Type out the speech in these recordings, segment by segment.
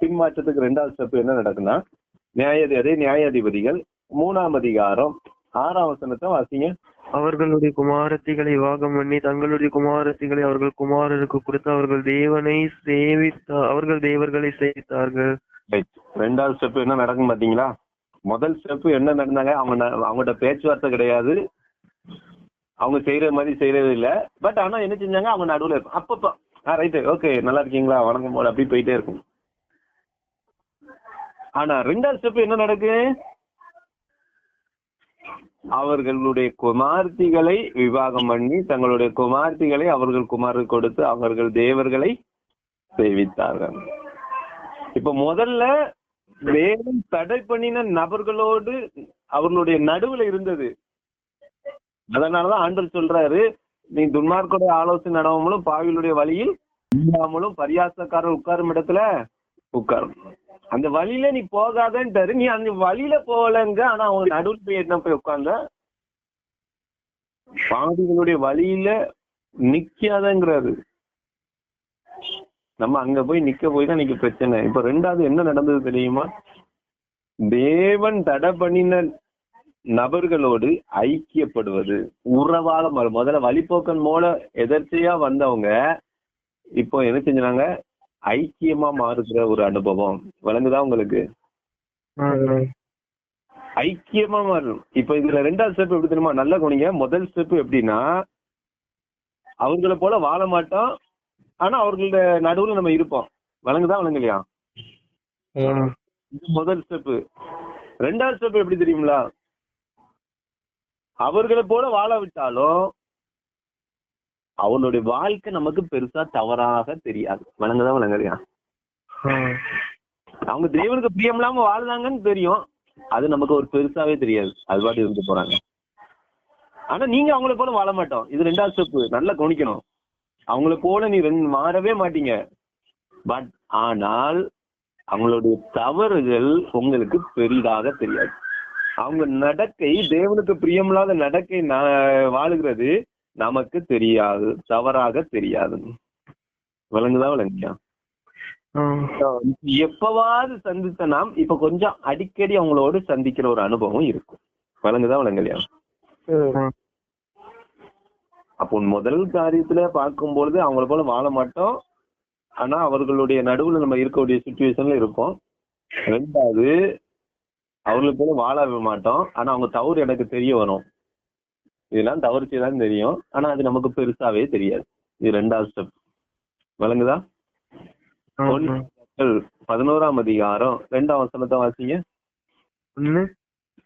பின்மாற்றத்துக்கு ரெண்டாவது ஸ்டெப் என்ன நடக்குன்னா நியாயாதி அதே நியாயாதிபதிகள் மூணாம் அதிகாரம் ஆறாம் வசனத்தை வாசிங்க. அவர்களுடைய குமாரத்திகளை விவாகம் பண்ணி தங்களுடைய குமாரத்திகளை அவர்கள் குமாரருக்கு கொடுத்து அவர்கள் தேவனை சேவித்த அவர்கள் தேவர்களை சேவித்தார்கள். ரெண்டாவது ஸ்டெப் என்ன நடக்கும் பாத்தீங்களா? முதல் ஸ்டெப் என்ன நடந்தாங்க? அவங்க அவங்கள்ட்ட பேச்சுவார்த்தை கிடையாது. அவங்க செய்யற மாதிரி செய்யறது இல்ல. பட் ஆனா என்ன செஞ்சாங்க? அவங்க நடுவுல இருக்கும் அப்பப்போ ரைட்டு ஓகே நல்லா இருக்கீங்களா? வணக்கம் போல அப்படி போயிட்டே இருக்கும். ஆனா ரெண்டாவது ஸ்டெப் என்ன நடக்கு? அவர்களுடைய குமார்த்திகளை விவாகம் பண்ணி தங்களுடைய குமார்த்திகளை அவர்கள் குமாருக்கு கொடுத்து அவர்கள் தேவர்களை சேவித்தார்கள். இப்ப முதல்ல வேதம் தடை பண்ணின நபர்களோடு அவர்களுடைய நடுவுல இருந்தது. அதனாலதான் ஆண்டர் சொல்றாரு நீ துன்மார்க்கோட ஆலோசனை நடவாமலும் பாவிகளுடைய வழியில் இல்லாமலும் பரியாசக்காரர் உட்காரும் இடத்துல உட்காரும். அந்த வழியில நீ போகாதன்ட்டாரு. நீ அந்த வழியில போகலங்க. ஆனா அவங்க நடுவில் போய் என்ன போய் உட்காந்த பாதிகளுடைய வழியில நிக்காதங்கிறாரு. நம்ம அங்க போய் நிக்க போய் தான் இன்னைக்கு பிரச்சனை. இப்ப ரெண்டாவது என்ன நடந்தது தெரியுமா? தேவன் தடை பண்ணின நபர்களோடு ஐக்கியப்படுவது உறவாளம் முதல்ல வழிபோக்கன் மூல எதர்ச்சியா வந்தவங்க இப்போ என்ன செஞ்சாங்க? ஐக்கியமா மாறுகிற ஒரு அனுபவம் விளங்குதா உங்களுக்கு? ஐக்கியமா மாறும். இப்ப இதுல ரெண்டாவது ஸ்டெப் எப்படி தெரியுமா? நல்லா கவனிங்க. முதல் ஸ்டெப் எப்படின்னா அவங்கள போல வாழ மாட்டோம். ஆனா அவர்களோட நடுவுல நம்ம இருப்போம். விளங்குதா விளங்கலையா முதல் ஸ்டெப் ரெண்டாவது ஸ்டெப் எப்படி தெரியுங்களா? அவர்களை போல வாழ விட்டாலும் அவனுடைய வாழ்க்கை நமக்கு பெருசா தவறாக தெரியாது. விளங்குதா விளங்கலையா அவங்க தேவனுக்கு பிரியம் இல்லாம வாழ்ந்தாங்கன்னு தெரியும். அது நமக்கு ஒரு பெருசாவே தெரியாது. அது பாட்டு இருந்து போறாங்க. ஆனா நீங்க அவங்கள போல வாழ மாட்டோம். இது ரெண்டாவது ஸ்டெப் நல்லா கவனிக்கணும். அவங்கள போல நீ மாறவே மாட்டீங்க. பட் ஆனால் அவங்களுடைய தவறுகள் உங்களுக்கு பெரிதாக தெரியாது. அவங்க நடக்கை தேவனுக்கு பிரியமில்லாத நடக்கை வாழுகிறது நமக்கு தெரியாது தவறாக தெரியாது. விளங்குதா விளங்கியா எப்பவாவது சந்தித்த நாம் இப்ப கொஞ்சம் அடிக்கடி அவங்களோடு சந்திக்கிற ஒரு அனுபவம் இருக்கும். விளங்குதா விளங்கலையா? அப்போ முதல் காரியத்துல பார்க்கும் பொழுது அவங்கள போல வாழ மாட்டோம். ஆனா அவர்களுடைய நடுவுல நம்ம இருக்கக்கூடிய சுச்சுவேஷன்ல இருப்போம். ரெண்டாவது அவங்களை போல வாழ மாட்டோம். ஆனா அவங்க தவறு எனக்கு தெரிய வரும். இதெல்லாம் தவறு செய்யதான் தெரியும். ஆனா அது நமக்கு பெருசாவே தெரியாது. இது ரெண்டாவது ஸ்டெப் விளங்குதா? பதினோராம் அதிகாரம் ரெண்டாம் வசனத்தை வாசிங்க.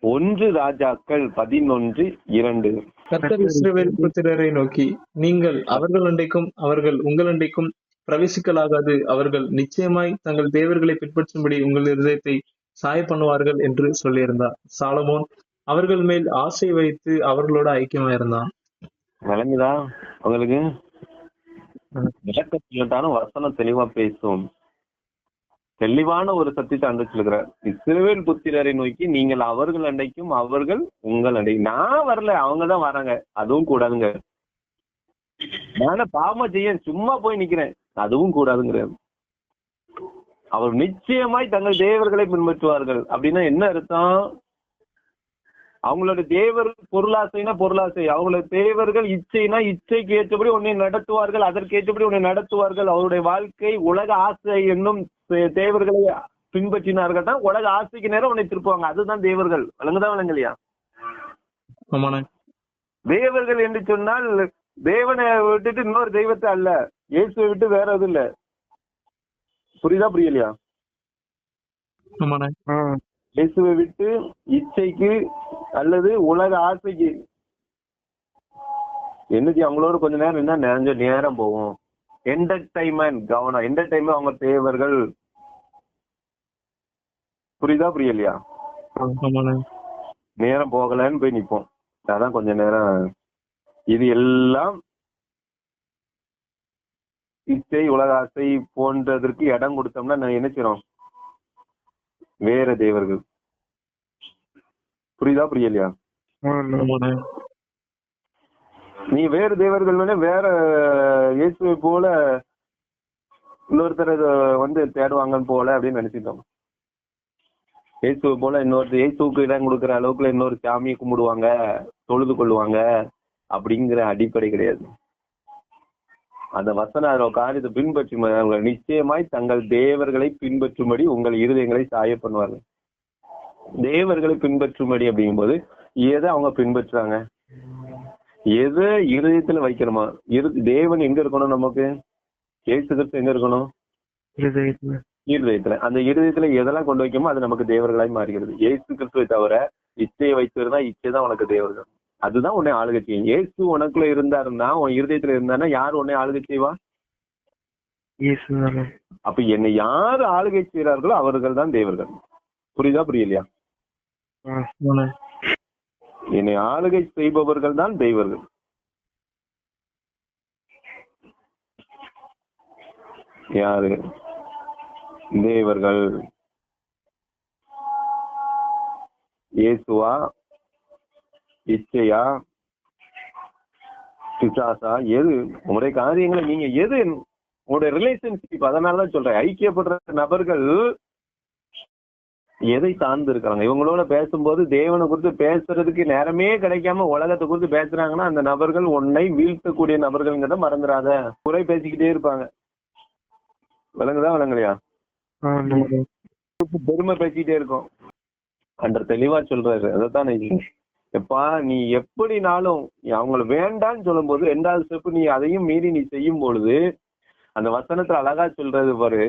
ஒன்று ராஜாக்கள் பதினொன்று இரண்டு. கர்த்தர் இஸ்ரவேல் புத்திரரை நோக்கி நீங்கள் அவர்கள் அண்டைக்கும் அவர்கள் உங்கள் அண்டைக்கும் பிரவேசிக்கலாகாது. அவர்கள் நிச்சயமாய் தங்கள் தேவர்களை பின்பற்றும்படி உங்கள் இருதயத்தை சாய பண்ணுவார்கள் என்று சொல்லியிருந்தார். சாலமோன் அவர்கள் மேல் ஆசை வைத்து அவர்களோட ஐக்கியமாயிருந்தான். விளங்குதா உங்களுக்கு விளக்கத்தான வசனம் தெளிவா பேசும். தெளிவான ஒரு சத்தியத்தை அன்று சொல்கிறார் இஸ்ரவேல் புத்திரரை நோக்கி நீங்கள் அவர்கள் அண்டைக்கும் அவர்கள் உங்கள் அண்டை நான் வரல அவங்க தான் வராங்க. அதுவும் கூடாதுங்க. நானே பாவமா செய்ய சும்மா போய் நிக்கிறேன். அதுவும் கூடாதுங்கிறார் அவர் நிச்சயமாய் தங்கள் தேவர்களை பின்பற்றுவார்கள். அப்படின்னா என்ன அர்த்தம்? அவங்களோட தேவர் பொருளாசைனா பொருளாசை அவங்களோட தேவர்கள் இச்சைனா இச்சைக்கு ஏற்றபடி உன்னை நடத்துவார்கள் அதற்கு ஏற்றபடி உன்னை நடத்துவார்கள். அவருடைய வாழ்க்கை உலக ஆசை என்னும் தே- தேவர்களை பின்பற்றினார்கள் தான் உலக ஆசைக்கு நேரம் உன்னை திருப்புவாங்க. அதுதான் தேவர்கள். விளங்குதா விளங்கலையா? தேவர்கள் என்று சொன்னால் தேவனை விட்டுட்டு இன்னொரு தெய்வத்தை அல்ல. இயேசுவை விட்டு வேற எதுவும் இல்ல. புரியுதா புரியலையா? இயேசுவை விட்டு இச்சைக்கு அல்லது உலக ஆசைக்கு. என்னது அவங்களோட கொஞ்ச நேரம் இருந்தா நிறைஞ்ச நேரம் போகும். என்டர்டைன்மெண்ட் கவனம். என்டர்டைன்மெண்ட் அவங்க தேவர்கள். புரியுதா புரியலையா? நேரம் போகலன்னு போய் நிப்போம். அதான் கொஞ்ச நேரம். இது எல்லாம் இச்சை உலக ஆசை போன்றதற்கு இடம் கொடுத்தோம்னா நான் என்ன செய்றோம்? வேற தேவர்கள். புரியுதா புரியலையா? நீ வேறு தேவர்கள் வேற இயேசுவை போல இன்னொருத்தர் வந்து தேடுவாங்கன்னு போல அப்படின்னு நினைச்சிட்டோம். இயேசுவை போல இன்னொருத்தர் இயேசுக்கு இடம் கொடுக்குற அளவுக்குள்ள இன்னொரு சாமியை கும்பிடுவாங்க தொழுது கொள்ளுவாங்க அப்படிங்கிற அடிப்படை கிடையாது. அந்த வசன காரியத்தை பின்பற்றி அவர்கள் நிச்சயமாய் தங்கள் தேவர்களை பின்பற்றும்படி உங்கள் இருதயங்களை சாய பண்ணுவார்கள். தேவர்களை பின்பற்றும்படி அப்படிங்கும்போது எதை அவங்க பின்பற்றுறாங்க? எதை இருதயத்துல வைக்கணுமா? இரு தேவன் எங்க இருக்கணும் நமக்கு? இயேசு கிறிஸ்து எங்க இருக்கணும்? இருதயத்துல. அந்த இருதயத்துல எதெல்லாம் கொண்டு வைக்கணுமோ அது நமக்கு தேவர்களாய் மாறுகிறது. இயேசு கிறிஸ்துவை தவிர இச்சையை வைத்திருந்தா இச்சை தான் உனக்கு தேவர்கள். அதுதான் உன்னை ஆளுகை செய்யும். இயேசு உனக்குள்ள இருந்தாருன்னா உன் இருதயத்துல இருந்தாருன்னா யார் உன்னை ஆளுகை செய்வா? அப்ப என்னை யார் ஆளுகை செய்கிறார்களோ அவர்கள் தான் தேவர்கள். புரியுதா புரியலையா. என்னை ஆளுகை செய்பவர்கள் தான் தெய்வர்கள் யாரு? தேவர்கள். இயேசுவா? இச்சையா? பிசாசா? எது? உங்களுடைய காரியங்களை நீங்க எது? உங்களுடைய ரிலேஷன்ஷிப் அதனாலதான் சொல்றேன். ஐக்கியப்படுற நபர்கள் எதை சார்ந்து இருக்காங்க இவங்களோட பேசும்போது தேவனை குறித்து பேசுறதுக்கு நேரமே கிடைக்காம உலகத்தை குறித்து பேசுறாங்கன்னா அந்த நபர்கள் உன்னை வீழ்த்தக்கூடிய நபர்கள்ங்கிறத மறந்துடாத குறை பேசிக்கிட்டே இருப்பாங்க. விளங்குதா விளங்கலையா? ஆமாண்ணே. பெருமை பேசிக்கிட்டே இருக்கும். அன்ற தெளிவா சொல்றாரு. அதைத்தான் எப்பா நீ எப்படினாலும் அவங்களை அவங்கள சொல்லும் சொல்லும்போது ரெண்டாவது ஸ்டெப் நீ அதையும் மீறி நீ செய்யும் பொழுது அந்த வசனத்துல அழகா சொல்றது பாரு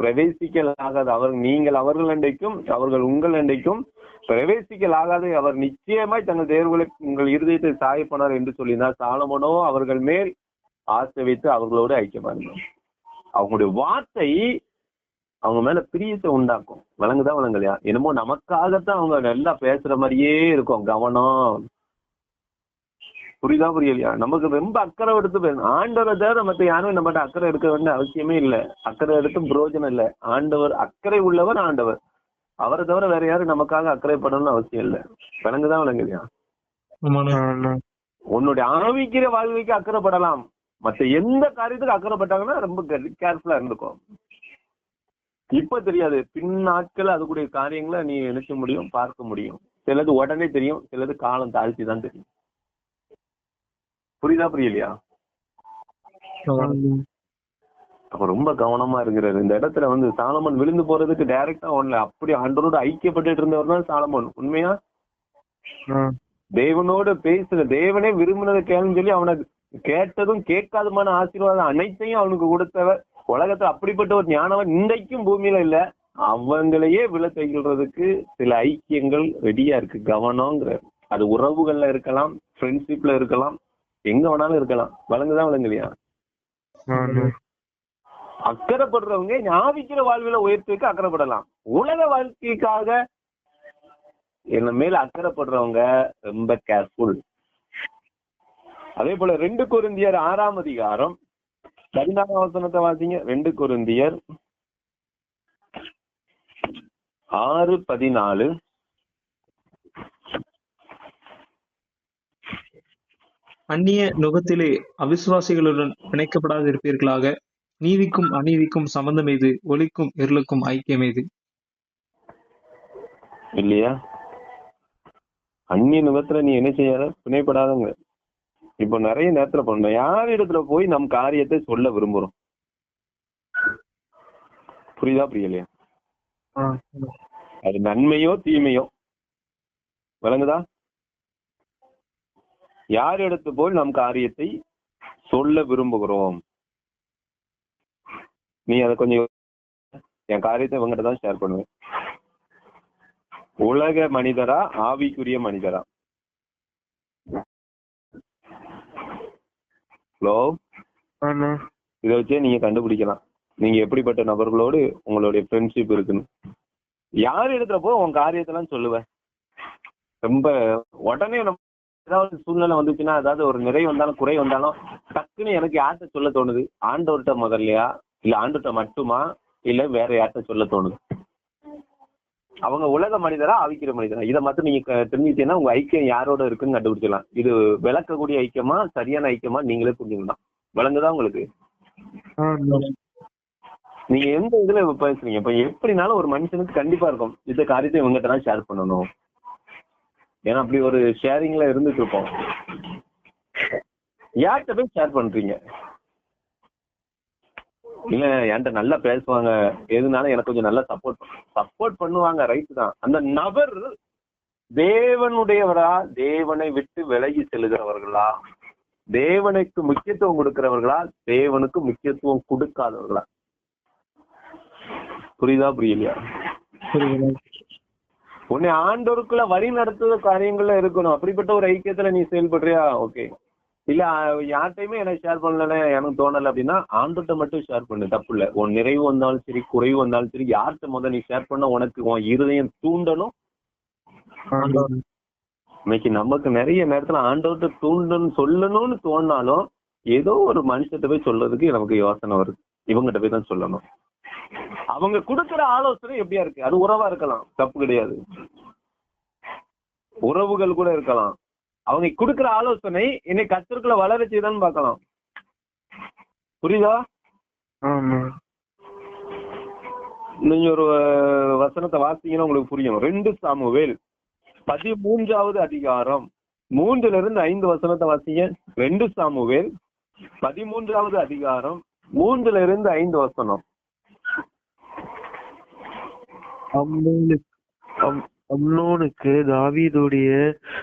பிரவேசிக்கலாகாத அவர் நீங்கள் அவர்கள் அண்டைக்கும் அவர்கள் உங்கள் அண்டைக்கும் பிரவேசிக்கலாகாத அவர் நிச்சயமாய் தங்கள் தேர்வுகளை உங்கள் இருதயத்தை சாயப்பனார் என்று சொல்லினார் சாலமனோ அவர்கள் மேல் ஆசை வைத்து அவர்களோடு ஐக்கியமா இருந்தார் அவங்களுடைய வார்த்தை அவங்க மேல பிரியத்தை உண்டாக்கும். விளங்குதா விளங்கலையா? என்னமோ நமக்காகத்தான் அவங்க நல்லா பேசுற மாதிரியே இருக்கும். கவனம். புரியுதா புரியலையா? நமக்கு ரொம்ப அக்கறை எடுத்து பேசணும் ஆண்டவரை தவிர மத்த யாரும் நம்மகிட்ட அக்கறை எடுக்க வேண்டிய அவசியமே இல்ல. அக்கறை எடுத்தும் பிரயோஜனம் இல்ல. ஆண்டவர் அக்கறை உள்ளவர் ஆண்டவர். அவரை தவிர வேற யாரும் நமக்காக அக்கறைப்படணும்னு அவசியம் இல்ல. விளங்குதா விளங்கலையா? ஆமாண்ணே. ஆண்ணா. உன்னுடைய ஆவிக்கிற வாழ்க்கைக்கு அக்கறைப்படலாம் மத்த எந்த காரியத்துக்கு அக்கறைப்பட்டாங்கன்னா ரொம்ப கேர்ஃபுல்லா இருந்துக்கும் இப்ப தெரியாது. பின் நாட்கள் அதுக்குடைய காரியங்களை நீ நினைக்க முடியும் பார்க்க முடியும். சிலது உடனே தெரியும் சிலது காலம் தாழ்த்தி தான் தெரியும். புரியுதா புரியலையா. அப்ப ரொம்ப கவனமா இருக்கிறாரு. இந்த இடத்துல வந்து சாலமன் விழுந்து போறதுக்கு டைரக்டா ஒண்ணல அப்படி ஆண்டவரோட ஐக்கியப்பட்டு இருந்தவர் தான் சாலமன். உண்மையா? தேவனோட பேசுற தேவனே விரும்பினதை கேளுன்னு சொல்லி அவனை கேட்டதும் கேட்காதுமான ஆசீர்வாதம் அனைத்தையும் அவனுக்கு கொடுத்தவர் உலகத்துல அப்படிப்பட்ட ஒரு ஞானவன் இன்றைக்கும் பூமியில இல்ல. அவங்களையே விழ தைக்கிறதுக்கு சில ஐக்கியங்கள் ரெடியா இருக்கு. கவனம்ங்கிற அது உறவுகள்ல இருக்கலாம் ஃப்ரெண்ட்ஷிப்ல இருக்கலாம் எங்க வேணாலும் இருக்கலாம். வழங்குதான் வழங்கலையா. அக்கறைப்படுறவங்க ஞாபிக்கிற வாழ்வில உயர்த்துக்கு அக்கறைப்படலாம். உலக வாழ்க்கைக்காக என்ன மேல அக்கறைப்படுறவங்க ரொம்ப கேர்ஃபுல் அதே போல ரெண்டு கொரிந்தியர் ஆறாம் அதிகாரம் பதினாறாம் வசனத்தை வாசிங்க. ரெண்டு கொரிந்தியர் ஆறு பதினாலு. அந்நிய நுகத்திலே அவிசுவாசிகளுடன் பிணைக்கப்படாதிருப்பீர்களாக. நீதிக்கும் அநீதிக்கும் சம்பந்தம் எது ஒளிக்கும் இருளுக்கும் ஐக்கியம் எது இல்லையா? அந்நிய நுகத்துல நீ என்ன செய்யாத? பிணைப்படாதங்க இப்போ நிறைய நேரத்துல பண்ணோம் யார் இடத்துல போய் நம் காரியத்தை சொல்ல விரும்புறோம்? புரியுதா புரியலையா? அது நன்மையோ தீமையோ? விளங்குதா? யார் இடத்து போய் நம் காரியத்தை சொல்ல விரும்புகிறோம்? நீ அதை கொஞ்சம் என் காரியத்தை இவங்கிட்ட தான் ஷேர் பண்ணுவேன். உலக மனிதரா ஆவிக்குரிய மனிதரா? ஹலோ. இதை வச்சே நீங்க கண்டுபிடிக்கலாம். நீங்க எப்படிப்பட்ட நபர்களோடு உங்களுடைய ஃப்ரெண்ட்ஷிப் இருக்குன்னு. யார் போய் உன் காரியத்தெல்லாம் சொல்லுவேன் ரொம்ப உடனே நம்ம ஏதாவது சூழ்நிலை வந்துச்சுன்னா அதாவது ஒரு நிறை வந்தாலும் குறை வந்தாலும் டக்குன்னு எனக்கு யார்கிட்ட சொல்ல தோணுது? ஆண்டவர்கிட்ட முதல்லையா? இல்ல ஆண்டவர்கிட்ட மட்டுமா? இல்ல வேற யார்கிட்ட சொல்ல தோணுது? அவங்க உலக மனிதரா ஆவிக்கிற மனிதரா. இதை மட்டும் நீங்க தெரிஞ்சுக்கிட்டீங்கன்னா உங்க ஐக்கியம் யாரோட இருக்குன்னு கண்டுபிடிச்சிடலாம். இது விளக்கக்கூடிய ஐக்கியமா சரியான ஐக்கியமா நீங்களே புரிஞ்சுக்கலாம் விளங்குதா உங்களுக்கு. நீங்க எந்த இதுல பேசுறீங்க இப்ப எப்படினாலும் ஒரு மனுஷனுக்கு கண்டிப்பா இருக்கும். இந்த காரியத்தை இவங்ககிட்ட தான் ஷேர் பண்ணணும். ஏன்னா அப்படி ஒரு ஷேரிங்ல இருந்துட்டு இருப்போம் யார்கிட்ட போய் ஷேர் பண்றீங்க? இல்ல என்கிட்ட நல்லா பேசுவாங்க. எதுனாலும் எனக்கு கொஞ்சம் நல்லா சப்போர்ட் சப்போர்ட் பண்ணுவாங்க ரைட் தான். அந்த நபர் தேவனுடையவரா? தேவனை விட்டு விலகி செல்லுகிறவர்களா தேவனுக்கு முக்கியத்துவம் கொடுக்கிறவர்களா? தேவனுக்கு முக்கியத்துவம் கொடுக்காதவர்களா? புரியுதா புரியலையா? உன்னை ஆண்டோருக்குள்ள வழி நடத்துற காரியங்கள்ல இருக்கணும். அப்படிப்பட்ட ஒரு ஐக்கியத்துல நீ செயல்படுறியா? ஓகே இல்ல யார்கிட்டயுமே எனக்கு ஷேர் பண்ணல எனக்கு தோணல அப்படின்னா ஆண்டோட்ட மட்டும் ஷேர் பண்ணு தப்பு இல்ல. உன் நிறைவு வந்தாலும் சரி குறைவு வந்தாலும் சரி யார்கிட்ட முதல்ல நீ ஷேர் பண்ண உனக்கு உன் இருதயம் தூண்டணும்? இன்னைக்கு நமக்கு நிறைய நேரத்துல ஆண்டவர்கிட்ட தூண்டணும் சொல்லணும்னு தோணினாலும் ஏதோ ஒரு மனுஷத்தை போய் சொல்றதுக்கு நமக்கு யோசனை வருது. இவங்ககிட்ட போய் தான் சொல்லணும். அவங்க கொடுக்கிற ஆலோசனை எப்படியா இருக்கு? அது உறவா இருக்கலாம். தப்பு கிடையாது. உறவுகள் கூட இருக்கலாம். அவங்க கொடுக்கிற ஆலோசனை என்னை கத்திற்குள்ள வளர செய்தான்னு பார்க்கலாம். புரியுதா? நீங்க ஒரு வசனத்தை வாசிங்கன்னா உங்களுக்கு புரியும். ரெண்டு சாமுவேல் பதிமூன்றாவது அதிகாரம். மூன்றுல இருந்து ஐந்து வசனத்தை வாசிங்க. ரெண்டு சாமுவேல் பதிமூன்றாவது அதிகாரம். மூன்றுல இருந்து ஐந்து வசனம். அம்னோனுக்கு தாவீதுடைய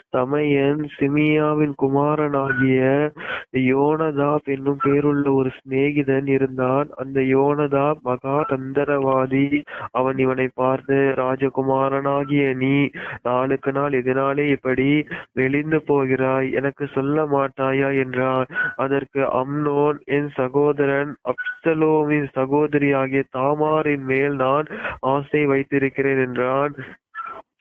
தமையன் சிமியாவின் குமாரனாகிய யோனதாப் என்னும் பேருள்ள ஒரு சிநேகிதன் இருந்தான். அந்த யோனதாப் மகா தந்திரவாதி. அவன் இவனை பார்த்து ராஜகுமாரனாகிய நீ நாளுக்கு நாள் இதனாலே இப்படி வெளிந்து போகிறாய்? எனக்கு சொல்ல மாட்டாயா? என்றார் அதற்கு அம்னோன் என் சகோதரன் அப்சலோமின் சகோதரியாகிய தாமாரின் மேல் நான் ஆசை வைத்திருக்கிறேன் என்றான்.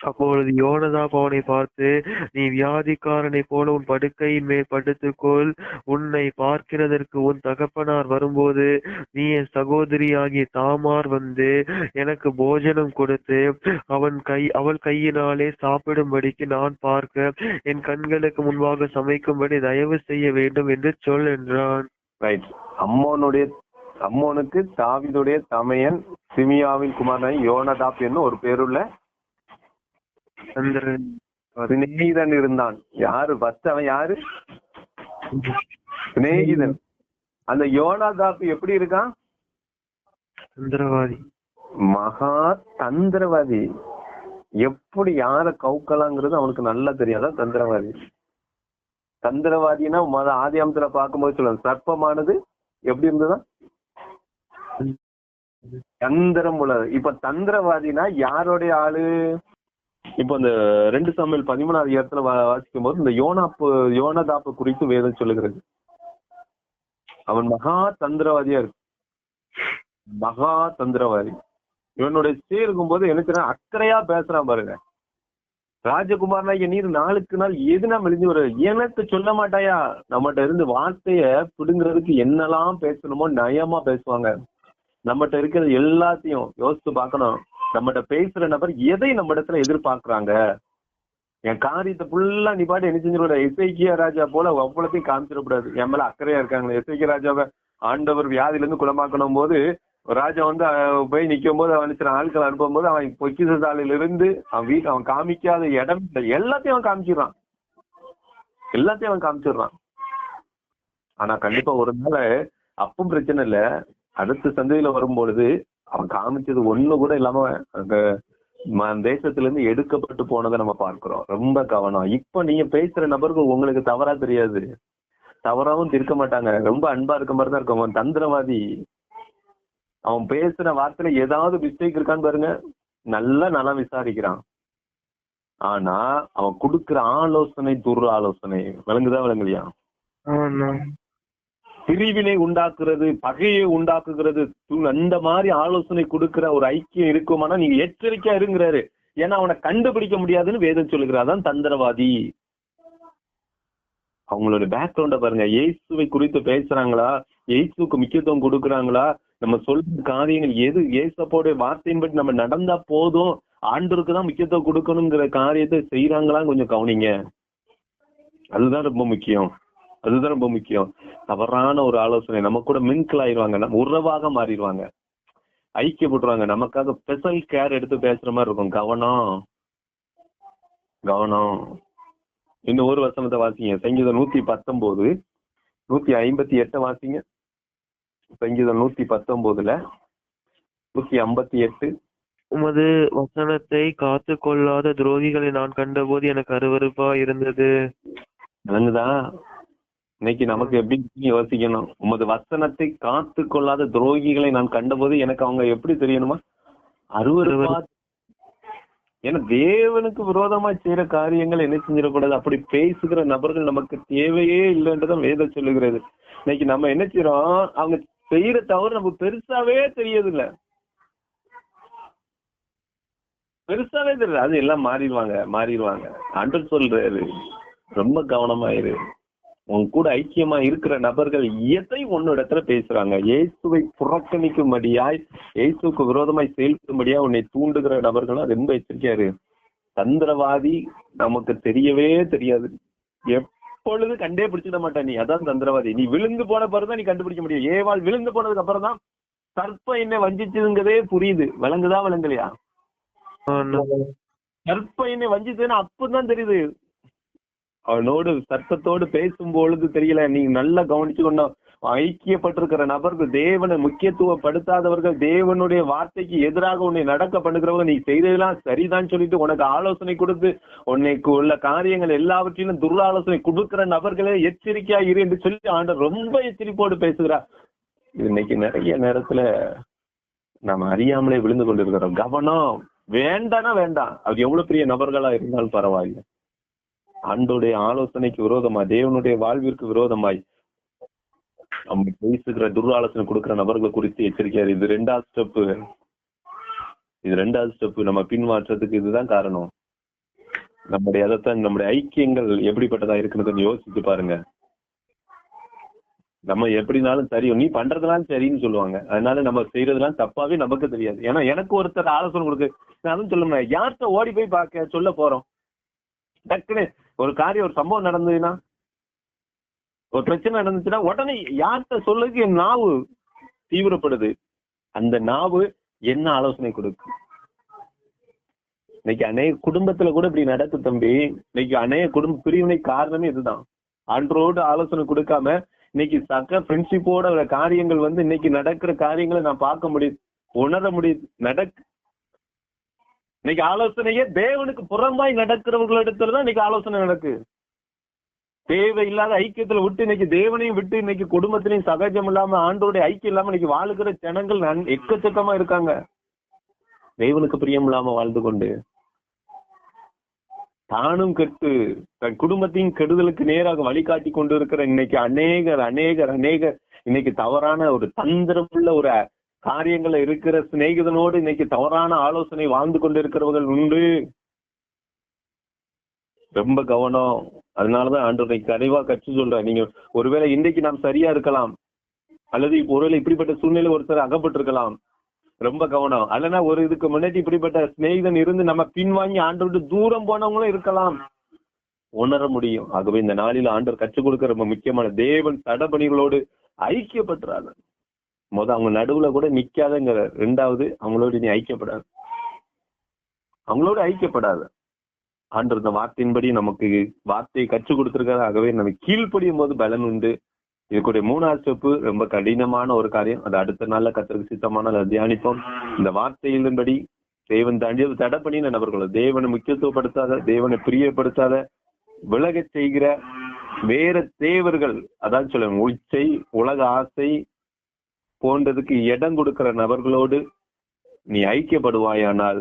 அப்பொழுது யோனதாப் அவனை பார்த்து நீ வியாதிக்காரனைப் போல உன் படுக்கையின் மேல் படுத்துக்கொள். உன்னை பார்க்கிறதற்கு உன் தகப்பனார் வரும்போது நீ என் சகோதரியாகிய தாமார் வந்து எனக்கு போஜனம் கொடுத்து அவன் கை அவள் கையினாலே சாப்பிடும்படிக்கு நான் பார்க்க என் கண்களுக்கு முன்பாக சமைக்கும்படி தயவு செய்ய வேண்டும் என்று சொல் என்றான். ரைட் அம்மோனுடைய அம்மோனுக்கு தாவிதுடைய தமையன் சிமியாவின் குமாரன் யோனதாப் என்னும் ஒரு பேருள்ள சந்திரன் சிநேகிதன் இருந்தான். யாரு? ஃபர்ஸ்ட் அவன் யாரு? சிநேகிதன். அந்த யோனாதாப் எப்படி இருக்கான்? சந்திரவாதி மகா தந்திரவாதி. எப்படி யார கவுக்கலாங்கிறது அவனுக்கு நல்லா தெரியாதா? தந்திரவாதி. தந்திரவாதினா மத ஆதியாமத்துல பார்க்கும்போது சொல்லுவாங்க சர்ப்பமானது எப்படி இருந்ததா தந்திரம் உள்ளது. இப்ப தந்திரவாதினா யாருடைய ஆளு? இப்ப இந்த ரெண்டு சமையல் பதிமூணாவது இடத்துல வாசிக்கும் போது இந்த யோனாப்பு யோனதாப்பு குறித்து வேதம் சொல்லுகிறது. அவன் மகா தந்திரவாதியா இருக்கு. மகா தந்திரவாதி. இவனுடைய ஸ்டே இருக்கும்போது எனக்கு அக்கறையா பேசுறான் பாருங்க. ராஜகுமார்னா நீர் நாளுக்கு நாள் எதுனா மெலிஞ்சு வர. எனக்கு சொல்ல மாட்டாயா? நம்மகிட்ட இருந்து வார்த்தைய பிடுங்கிறதுக்கு என்னெல்லாம் பேசணுமோ நயமா பேசுவாங்க. நம்மகிட்ட இருக்கிறது எல்லாத்தையும் யோசிச்சு பார்க்கணும். நம்மகிட்ட பேசுற நபர் எதை நம்ம இடத்துல எதிர்பார்க்கிறாங்க? என் காரியத்தை ஃபுல்லா நீ பாட்டு என்ன செஞ்சிட இசைக்கிய ராஜா போல அவ்வளோத்தையும் காமிச்சிடக்கூடாது. என் மேல அக்கறையா இருக்காங்க இசைக்கிய ராஜாவை ஆண்டவர் வியாதியில இருந்து குணமாக்கணும் போது ராஜா வந்து போய் நிற்கும் போது அவன் சில ஆட்கள் அனுப்பும் போது அவன் பொக்கிசாலையில இருந்து அவன் வீட்டு அவன் காமிக்காத இடம் இல்லை. எல்லாத்தையும் அவன் காமிச்சிடுறான். எல்லாத்தையும் அவன் காமிச்சிடுறான். ஆனா கண்டிப்பா ஒரு நாள் அப்பவும் பிரச்சனை இல்ல. அடுத்த சந்தையில வரும்பொழுது அவன் காமிச்சது ஒண்ணு கூட இல்லாம அந்த தேசத்துல இருந்து எடுக்கப்பட்டு போனதை நம்ம பார்க்கிறோம். ரொம்ப கவனம். இப்ப நீங்க பேசுற நபருக்கு உங்களுக்கு தவறா தெரியாது. தவறாவும் இருக்க மாட்டாங்க. ரொம்ப அன்பா இருக்க மாதிரி தான் இருக்கும். அவன் தந்திரவாதி. அவன் பேசுற வார்த்தையில ஏதாவது மிஸ்டேக் இருக்கான்னு பாருங்க. நல்லா நல்லா விசாரிக்கிறான். ஆனா அவன் கொடுக்குற ஆலோசனை துர் ஆலோசனை. விளங்குதா விளங்கலையா? பிரிவினை உண்டாக்குறது பகையை உண்டாக்குகிறது அந்த மாதிரி ஆலோசனை கொடுக்கிற ஒரு ஐக்கியம் இருக்குமானா நீங்க எச்சரிக்கையா இருங்கிறாரு. ஏன்னா அவனை கண்டுபிடிக்க முடியாதுன்னு வேதம் சொல்லுகிறாதான் தந்திரவாதி. அவங்களோட பேக்ரவுண்ட பாருங்க. இயேசுவை குறித்து பேசுறாங்களா? இயேசுக்கு முக்கியத்துவம் கொடுக்குறாங்களா? நம்ம சொல்ற காரியங்கள் எது? இயேசப்போட வார்த்தையின்படி நம்ம நடந்தா போதும். ஆண்டருக்கு தான் முக்கியத்துவம் கொடுக்கணுங்கிற காரியத்தை செய்யறாங்களான்னு கொஞ்சம் கவனிங்க. அதுதான் ரொம்ப முக்கியம். அதுதான் ரொம்ப முக்கியம். தவறான ஒரு ஆலோசனை. நம்ம கூட மின்கிள் ஆயிருவாங்க நம்ம உறவாக மாறிடுவாங்க. ஐக்கியப்பட்டுருவாங்க. நமக்காக ஸ்பெஷல் கேர் எடுத்து பேசுற மாதிரி இருக்கும். கவனம். கவனம். இன்னும் ஒரு வசனத்தை வாசிங்க. சங்கீதம் நூத்தி பத்தொன்பது நூத்தி ஐம்பத்தி எட்ட வாசிங்க. சங்கீதம் நூத்தி பத்தொன்பதுல நூத்தி ஐம்பத்தி எட்டு உமது வசனத்தை காத்து கொள்ளாத துரோகிகளை நான் கண்டபோது எனக்கு அருவருப்பா இருந்தது விளங்குதா? இன்னைக்கு நமக்கு எப்படி யோசிக்கணும்? உமது வசனத்தை காத்து கொள்ளாத துரோகிகளை நான் கண்டபோது எனக்கு அவங்க எப்படி தெரியணுமா? அருவருப்பா ஏன்னா தேவனுக்கு விரோதமா செய்யற காரியங்கள் என்ன செஞ்சிடக்கூடாது? அப்படி பேசுகிற நபர்கள் நமக்கு தேவையே இல்லைன்றதான் வேதம் சொல்லுகிறது. இன்னைக்கு நம்ம என்ன செய்யறோம் அவங்க செய்யற தவறு நமக்கு பெருசாவே தெரியறது இல்ல பெருசாவே தெரியல அது எல்லாம் மாறிடுவாங்க மாறிடுவாங்க. ஆண்டவர் சொல்றாரு. ரொம்ப கவனமாயிரு. உன் கூட ஐக்கியமா இருக்கிற நபர்கள் எதை உன்னிடத்துல பேசுறாங்க? இயேசுவை புறக்கணிக்கும்படியாய் இயேசுக்கு விரோதமாய் செயல்படும்படியா உன்னை தூண்டுகிற நபர்களா? ரொம்ப எச்சரிக்கையாரு தந்திரவாதி நமக்கு தெரியவே தெரியாது. எப்பொழுது கண்டே பிடிச்சிட மாட்ட நீ. அதான் தந்திரவாதி. நீ விழுந்து போன பிறகுதான் நீ கண்டுபிடிக்க முடியும். ஏவாள் விழுந்து போனதுக்கு அப்புறம் தான் சர்ப்ப என்ன வஞ்சிச்சதுங்கிறதே புரியுது. விளங்குதா விளங்கலையா? என்னை வஞ்சித்ததுன்னு அப்பதான் தெரியுது. அவனோடு சத்தத்தோடு பேசும் பொழுது தெரியல நீங்க நல்லா கவனிச்சு கொண்டோம் ஐக்கியப்பட்டிருக்கிற நபர்கள் தேவனை முக்கியத்துவப்படுத்தாதவர்கள் தேவனுடைய வார்த்தைக்கு எதிராக உன்னை நடக்க பண்ணுகிறவங்க நீ செய்ததெல்லாம் சரிதான் சொல்லிட்டு உனக்கு ஆலோசனை கொடுத்து உன்னைக்கு உள்ள காரியங்கள் எல்லாவற்றிலும் துராலோசனை கொடுக்கிற நபர்களே எச்சரிக்கையா இரு என்று சொல்லி ஆண்டவர் ரொம்ப எச்சரிப்போடு பேசுகிறார். இன்னைக்கு நிறைய நேரத்துல நாம அறியாமலே விழுந்து கொண்டிருக்கிறோம். கவனம் வேண்டானா வேண்டாம். அது எவ்வளவு பெரிய நபர்களா இருந்தாலும் பரவாயில்லை. ஆண்டோடைய ஆலோசனைக்கு விரோதமா தேவனுடைய வாழ்விற்கு விரோதமாய் நம்ம பேசுகிற துர்ஆலோசனை கொடுக்கிற நபர்கள் குறித்து எச்சரிக்கையாரு. இது ரெண்டாவது ஸ்டெப்பு. இது ரெண்டாவது ஸ்டெப் நம்ம பின்மாற்றத்துக்கு இதுதான் காரணம். நம்முடைய அதைத்தான் நம்முடைய ஐக்கியங்கள் எப்படிப்பட்டதா இருக்குன்னு கொஞ்சம் யோசிச்சு பாருங்க. நம்ம எப்படினாலும் சரி நீ பண்றதுனாலும் சரின்னு சொல்லுவாங்க. அதனால நம்ம செய்யறதுலாம் தப்பாவே நமக்கு தெரியாது. ஏன்னா எனக்கு ஒருத்தர் ஆலோசனை கொடுக்கு நான் அதுவும் சொல்ல யார்கிட்ட ஓடி போய் பார்க்க சொல்ல போறோம்? டக்குன்னு ஒரு காரியம் ஒரு சம்பவம் நடந்ததுன்னா ஒரு பிரச்சனை நடந்துச்சுன்னா உடனே யார்கிட்ட சொல்லுக்கு என் நாவு தீவிரப்படுது. அந்த நாவு என்ன ஆலோசனை கொடுக்கும்? இன்னைக்கு அநேக குடும்பத்துல கூட இப்படி நடக்கு தம்பி. இன்னைக்கு அநேக குடும்ப பிரிவினை காரணமே இதுதான். அன்றோடு ஆலோசனை கொடுக்காம இன்னைக்கு சக ஃப்ரெண்ட்ஷிப்போட காரியங்கள் வந்து இன்னைக்கு நடக்கிற காரியங்களை நான் பார்க்க முடியுது உணர முடியுது. நடக் இன்னைக்கு ஆலோசனையே தேவனுக்கு புறம்பாய் நடக்கிறவர்களிடத்துல தான் இன்னைக்கு ஆலோசனை நடக்கு. தேவையில்லாத ஐக்கியத்துல விட்டு இன்னைக்கு தேவனையும் விட்டு இன்னைக்கு குடும்பத்திலையும் சகஜம் இல்லாம ஆண்டோடைய ஐக்கியம் இல்லாம இன்னைக்கு வாழ்கிற ஜனங்கள் எக்கச்சக்கமா இருக்காங்க. தேவனுக்கு பிரியம் இல்லாம வாழ்ந்து கொண்டு. தானும் கெட்டு தன் குடும்பத்தையும் கெடுதலுக்கு நேராக வழிகாட்டி கொண்டு இருக்கிற இன்னைக்கு அநேகர் அநேகர் அநேகர் இன்னைக்கு தவறான ஒரு தந்திரமுள்ள ஒரு காரியங்கள்ல இருக்கிற சிநேகிதனோடு இன்னைக்கு தவறான ஆலோசனை வாழ்ந்து கொண்டிருக்கிறவர்கள் உண்டு. ரொம்ப கவனம். அதனாலதான் ஆண்டு கனிவா கற்று சொல்றேன் நீங்க ஒருவேளை இன்றைக்கு நாம் சரியா இருக்கலாம். அல்லது ஒருவேளை இப்படிப்பட்ட சூழ்நிலை ஒருத்தர் அகப்பட்டிருக்கலாம். ரொம்ப கவனம். அல்லனா ஒரு இதுக்கு முன்னாடி இப்படிப்பட்ட சிநேகிதன் இருந்து நம்ம பின்வாங்கி ஆண்டு விட்டு தூரம் போனவங்களும் இருக்கலாம். உணர முடியும். ஆகவே இந்த நாளில் ஆண்டவர் கற்றுக் கொடுக்கிற ரொம்ப முக்கியமான தேவன் தடபணிகளோடு ஐக்கியப்பட்டுறாங்க முத அவங்க நடுவுல கூட நிக்காதங்கிற ரெண்டாவது அவங்களோட நீ ஐக்கியப்படாது. அவங்களோட ஐக்கியப்படாத. ஆண்டு இந்த வார்த்தையின்படி நமக்கு வார்த்தையை கற்றுக் கொடுத்துருக்காரு ஆகவே நம்ம கீழ்ப்படியும் போது பலன் உண்டு. இதுக்குடைய மூணாவது ஸ்டெப்பு ரொம்ப கடினமான ஒரு காரியம். அது அடுத்த நாள்ல கத்திரக்கு சித்தமான தியானிப்போம். இந்த வார்த்தையின்படி தேவன் தண்டி தடை பண்ணின நபர்கள் தேவனை முக்கியத்துவப்படுத்தாத தேவனை பிரியப்படுத்தாத விலகச் செய்கிற வேற தேவர்கள் அதான் சொல்லுவேன் உச்சை உலக ஆசை போன்றதுக்கு இடம் கொடுக்கிற நபர்களோடு நீ ஐக்கியப்படுவாயானால்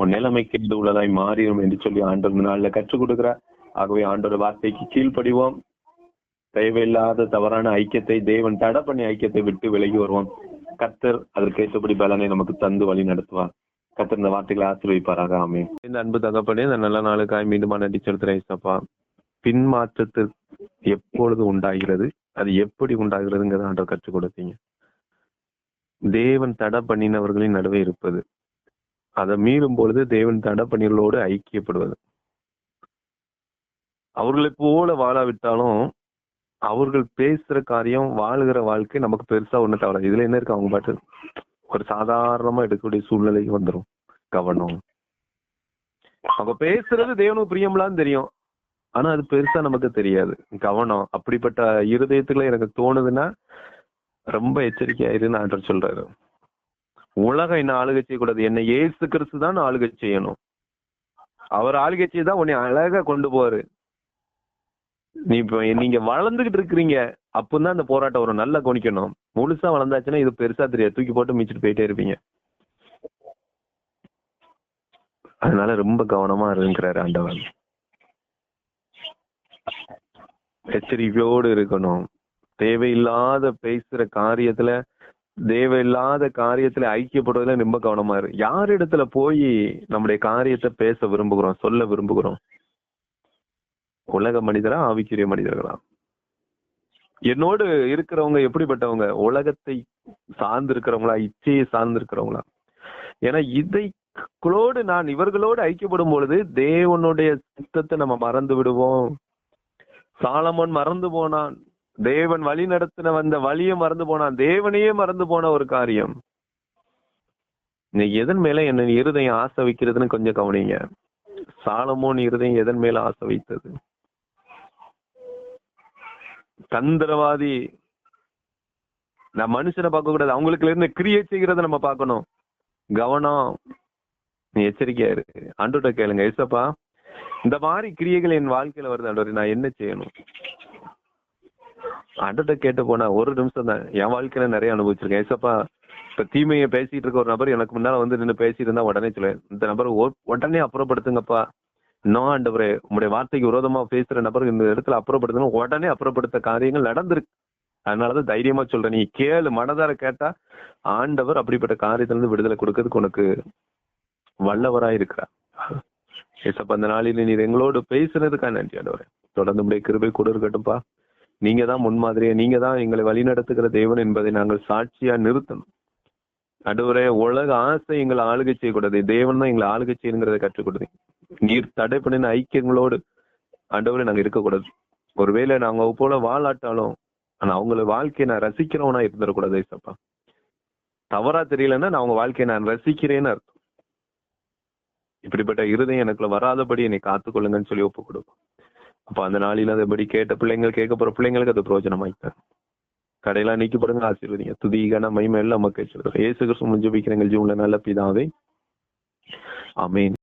உன் நிலைமை கேடு உள்ளதாய் மாறிடும் என்று சொல்லி ஆண்டோர் இந்த நாள்ல கற்றுக் கொடுக்கிறார். ஆகவே ஆண்டோட வார்த்தைக்கு கீழ்ப்படிவோம். தேவையில்லாத தவறான ஐக்கியத்தை தேவன் தடை பண்ணி ஐக்கியத்தை விட்டு விலகி வருவோம். கத்தர் அதற்கேற்றபடி பலனை நமக்கு தந்து வழி நடத்துவார். கத்தர் இந்த வார்த்தைகளை ஆசீர்வதிப்பாராக. ஆமே இந்த அன்பு தகப்பனே இந்த நல்ல நாளுக்காய் மீண்டும் நன்றி செலுத்துறேன் சப்பா பின்மாற்றத்து எப்பொழுது உண்டாகிறது அது எப்படி உண்டாகிறதுங்கிறத ஆண்டவர் கற்றுக் கொடுத்தீங்க. தேவன் தடை பண்ணினவர்களின் நடுவே இருப்பது. அதை மீறும் பொழுது தேவன் தடை பண்ணிகளோடு ஐக்கியப்படுவது. அவர்களை போல வாழாவிட்டாலும் அவர்கள் பேசுற காரியம் வாழுகிற வாழ்க்கை நமக்கு பெருசா ஒண்ணு தவிர இதுல என்ன இருக்கு அவங்க பாட்டு? ஒரு சாதாரணமா எடுக்கக்கூடிய சூழ்நிலைக்கு வந்துரும். கவனம். அவங்க பேசுறது தேவனுக்கு பிரியம்லான்னு தெரியும். ஆனா அது பெருசா நமக்கு தெரியாது. கவனம். அப்படிப்பட்ட இருதயத்துல எனக்கு தோணுதுன்னா ரொம்ப எச்சரிக்கையாயிருன்னு ஆண்டர் சொல்றாரு. உலகம் என்ன ஆளுகை செய்யக்கூடாது. என்னை ஏசு கிறிஸ்து தான் ஆளுகை செய்யணும். அவர் ஆளுகை செய்தான் உன்னை அழகா கொண்டு போவாரு. நீ இப்ப நீங்க வளர்ந்துகிட்டு இருக்கிறீங்க. அப்பதான் அந்த போராட்டம் வரும் நல்லா கவனிக்கணும். முழுசா வளர்ந்தாச்சுன்னா இது பெருசா தெரியாது. தூக்கி போட்டு மிச்சிட்டு போயிட்டே இருப்பீங்க. அதனால ரொம்ப கவனமா இருக்கிறாரு ஆண்டவன் எச்சரிக்கையோடு இருக்கணும். தேவையில்லாத பேசுற காரியத்துல தேவையில்லாத காரியத்துல ஐக்கியப்படுறதுல ரொம்ப கவனமா இரு. யார் இடத்துல போய் நம்முடைய காரியத்தை பேச விரும்புகிறோம் சொல்ல விரும்புகிறோம்? உலக மனிதரா ஆவிக்குரிய மனிதர்களா? என்னோடு இருக்கிறவங்க எப்படிப்பட்டவங்க? உலகத்தை சார்ந்து இருக்கிறவங்களா இச்சையை சார்ந்து இருக்கிறவங்களா ஏன்னா இதைக்களோடு நான் இவர்களோடு ஐக்கியப்படும் பொழுது தேவனுடைய சித்தத்தை நம்ம மறந்து விடுவோம். சாலமோன் மறந்து போனான். தேவன் வழி நடத்தின வந்த வழியை மறந்து போனான். தேவனையே மறந்து போன ஒரு காரியம். நீ எதன் மேல என்ன இருதயம் ஆசை வைக்கிறதுன்னு கொஞ்சம் கவனிங்க. சாலமோன் இருதயம் எதன் மேல ஆசை வைத்தது தந்திரவாதி. நான் மனுஷனை பார்க்க கூடாது. அவங்களுக்கு இருந்து கிரியேட் செய்கிறத நம்ம பார்க்கணும். கவனம். நீ எச்சரிக்கையா இருக்கு அன்றுட்ட கேளுங்க. ஏசப்பா இந்த மாதிரி கிரியைகள் என் வாழ்க்கையில வருது அன்றவரை நான் என்ன செய்யணும்? ஆண்டுகிட்ட கேட்டு போனா ஒரு நிமிஷம் தான். என் வாழ்க்கையில நிறைய அனுபவிச்சிருக்கேன். ஏசப்பா இப்ப தீமையை பேசிட்டு இருக்க ஒரு நபர் எனக்கு முன்னால வந்து நின்று பேசிட்டு இருந்தா உடனே சொல்லுவேன் இந்த நபர் உடனே அப்புறப்படுத்துங்கப்பா. இன்னும் ஆண்டவரே உங்களுடைய வார்த்தைக்கு விரோதமா பேசுற நபர் இந்த இடத்துல அப்புறப்படுத்தணும் உடனே அப்புறப்படுத்த காரியங்கள் நடந்திருக்கு. அதனாலதான் தைரியமா சொல்றேன். நீ கேளு மனதார கேட்டா ஆண்டவர் அப்படிப்பட்ட காரியத்துல இருந்து விடுதலை கொடுக்கறதுக்கு உனக்கு வல்லவராய் இருக்கிறார். ஏசப்பா அந்த நாளில் நீ எங்களோடு பேசுனதுக்காக நன்றி ஆண்டவரே. தொடர்ந்து உடைய கிருபை கூட இருக்கட்டும்பா நீங்க தான் முன்மாதிரியா நீங்க தான் எங்களை வழிநடத்துகிற தேவன் என்பதை நாங்கள் சாட்சியா நிறுத்தணும். அடுவரே உலக ஆசை எங்களை ஆளுகை செய்யக்கூடாது தேவன் தான் எங்களை ஆளுகை செய்யுங்கிறத கற்றுக் கொடுங்க. நீர் தடை பண்ணின ஐக்கியங்களோடு ஆண்டவரே நாங்க இருக்கக்கூடாது ஒருவேளை நாங்க போல வாழாட்டாலும் ஆனா அவங்கள வாழ்க்கையை நான் ரசிக்கிறவனா இருந்துடக்கூடாது ஐசப்பா. தவறா தெரியலன்னா நான் அவங்க வாழ்க்கையை நான் ரசிக்கிறேன்னு அர்த்தம். இப்படிப்பட்ட இருதயம் எனக்குள்ள வராதபடி என்னை காத்துக்கொள்ளுங்கன்னு சொல்லி ஒப்பு கொடுப்போம். அப்ப அந்த நாளில் அதபடி கேட்ட பிள்ளைங்கள் கேட்க போற பிள்ளைங்களுக்கு அது பிரயோஜனமாயிட்டார் கடையெல்லாம் நீக்கப்படுங்க ஆசீர்வதிங்க. துதிகான மகிமை எல்லாம் மக்கள் ஏசு கிறிஸ்து ஜபிக்கிறீங்க ஜீவன்ல நல்ல பிதாவே. அமேன்